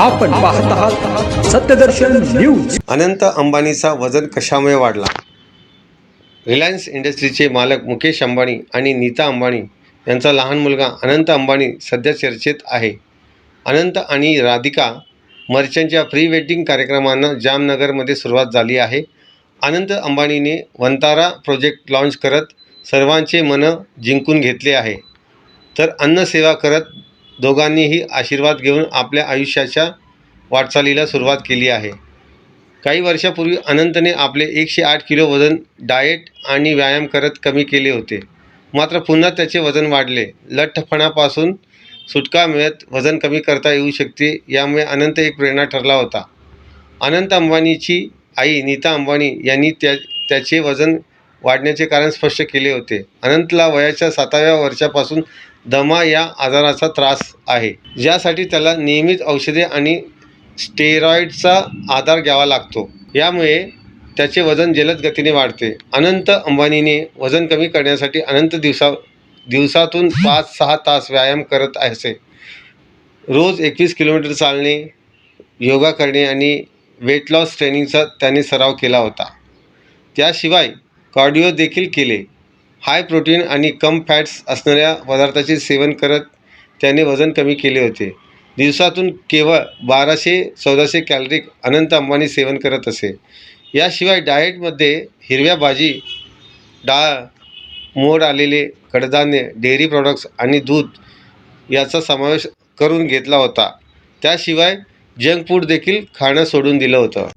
आपण पाहत आहात सत्यदर्शन न्यूज अनंत अंबानीचा वजन कशामुळे वाढला? रिलायन्स इंडस्ट्रीचे मालक मुकेश अंबानी आणि नीता अंबानी यांचा लहान मुलगा अनंत अंबानी सध्या चर्चेत आहे. अनंत आणि राधिका मर्चंटच्या प्री वेडिंग कार्यक्रमांना जामनगरमध्ये सुरुवात झाली आहे. अनंत अंबानीने वंतारा प्रोजेक्ट लॉन्च करत सर्वांचे मनं जिंकून घेतले आहे. तर अन्नसेवा करत दोघांनीही आशीर्वाद घेऊन आपल्या आयुष्याच्या वाटचालीला सुरुवात केली आहे. काही वर्षापूर्वी अनंतने आपले एकशे आठ किलो वजन डाएट आणि व्यायाम करत कमी केले होते. मात्र पुन्हा त्याचे वजन वाढले. लठ्ठपणापासून सुटका मिळत वजन कमी करता येऊ शकते यामुळे अनंत एक प्रेरणा ठरला होता. अनंत अंबानीची आई नीता अंबानी यांनी त्या त्याचे वजन वाढण्याचे कारण स्पष्ट केले होते. अनंतला वयाच्या साताव्या वर्षापासून दमा या आजाराचा त्रास आहे. ज्यासाठी त्याला नियमित औषधे आणि स्टेरॉईडचा आधार घ्यावा लागतो. यामुळे त्याचे वजन जलद गतीने वाढते. अनंत अंबानीने वजन कमी करण्यासाठी अनंत दिवसा दिवसातून पाच सहा तास व्यायाम करत असे. रोज एकवीस किलोमीटर चालणे योगा करणे आणि वेट लॉस ट्रेनिंगचा त्याने सराव केला होता. त्याशिवाय कार्डिओ देखील केले. हाय प्रोटीन आणि कम फॅट्स असणाऱ्या पदार्थाचे सेवन करत त्याने वजन कमी केले होते. दिवसातून केवळ बाराशे चौदाशे कॅलरी अनंत अंबानी सेवन करत असे. याशिवाय डाएटमध्ये हिरव्या भाजी डाळ मोड आलेले कडधान्य डेअरी प्रॉडक्ट्स आणि दूध याचा समावेश करून घेतला होता. त्याशिवाय जंक फूड देखील खाणं सोडून दिलं होतं.